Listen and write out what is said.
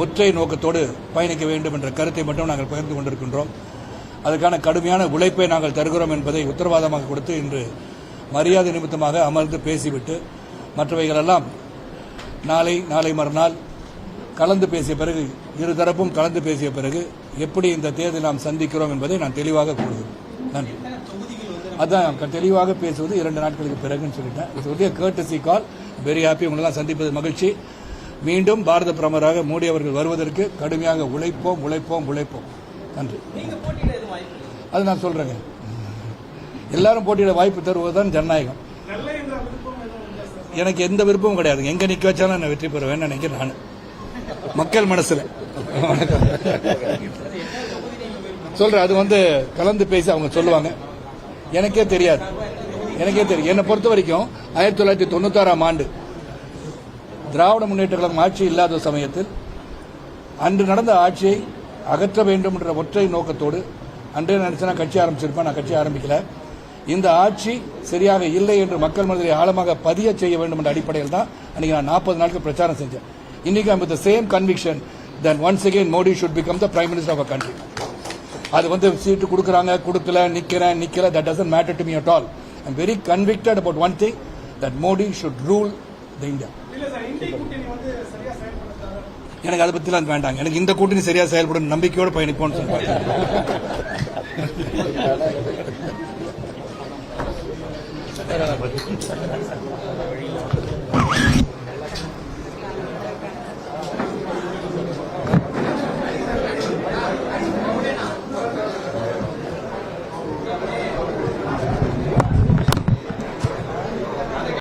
ஒற்றை நோக்கத்தோடு பயணிக்க வேண்டும் என்ற கருத்தை மட்டும் நாங்கள் பகிர்ந்து கொண்டிருக்கின்றோம். அதற்கான கடுமையான உழைப்பை நாங்கள் தருகிறோம் என்பதை உத்தரவாதமாக கொடுத்து இன்று மரியாதை நிமித்தமாக அமர்ந்து பேசிவிட்டு மற்றவைகளெல்லாம் நாளை நாளை மறுநாள் கலந்து பேசிய பிறகு இருதரப்பும் கலந்து பேசிய பிறகு எப்படி இந்த தேர்தலை நாம் சந்திக்கிறோம் என்பதை நான் தெளிவாக கூறுகிறேன். நன்றி. அதான் தெளிவாக பேசுவது இரண்டு நாட்களுக்கு பிறகுன்னு சொல்லிட்டேன். இது கேர்டசி கால் வெரி ஹாப்பி உங்களெல்லாம் சந்திப்பது மகிழ்ச்சி. மீண்டும் பாரத பிரதமராக மோடி அவர்கள் வருவதற்கு கடுமையாக உழைப்போம் உழைப்போம் உழைப்போம். நன்றி. அது நான் சொல்றேங்க. எல்லாரும் போட்டியிட வாய்ப்பு தருவதுதான் ஜனநாயகம். எனக்கு எந்த விருப்பமும் கிடையாது எங்க நிக்க வச்சாலும் நான் வெற்றி பெறுவேன் நினைக்கிறேன் நான். மக்கள் மனசுல. சொல்றேன் அது வந்து கலந்து பேசி அவங்க சொல்லுவாங்க. எனக்கே தெரியாது. எனக்கே தெரியும். என்னை பொறுத்த வரைக்கும் ஆயிரத்தி தொள்ளாயிரத்தி தொண்ணூத்தாறாம் ஆண்டு திராவிட முன்னேற்ற கழகம் ஆட்சி இல்லாத சமயத்தில் அன்று நடந்த ஆட்சியை அகற்ற வேண்டும் என்ற ஒற்றை நோக்கத்தோடு அன்றே நினைச்சா கட்சி ஆரம்பிச்சிருப்பேன் நான் கட்சி ஆரம்பிக்கல. இந்த ஆட்சி சரியாக இல்லை என்று மக்கள் மனதில் ஆழமாக பதிய செய்ய வேண்டும் என்ற அடிப்படையில் தான் அன்னைக்கு நான் நாற்பது நாட்கள் பிரச்சாரம் செஞ்சேன். இன்னைக்கு I'm the same conviction then once again Modi should become the prime minister of a country அது வந்து சீட்டு கொடுக்குறாங்க கொடுக்கல நிக்கிறேன் நிக்கல that doesn't matter to me at all I'm very convicted about one thing that Modi should rule the India எனக்கு அதை பத்திலாம் வேண்டாங்க. எனக்கு இந்த கூட்டணி சரியா செயல்படும். நம்பிக்கையோடு பயணிப்போம்னு பார்த்தேன்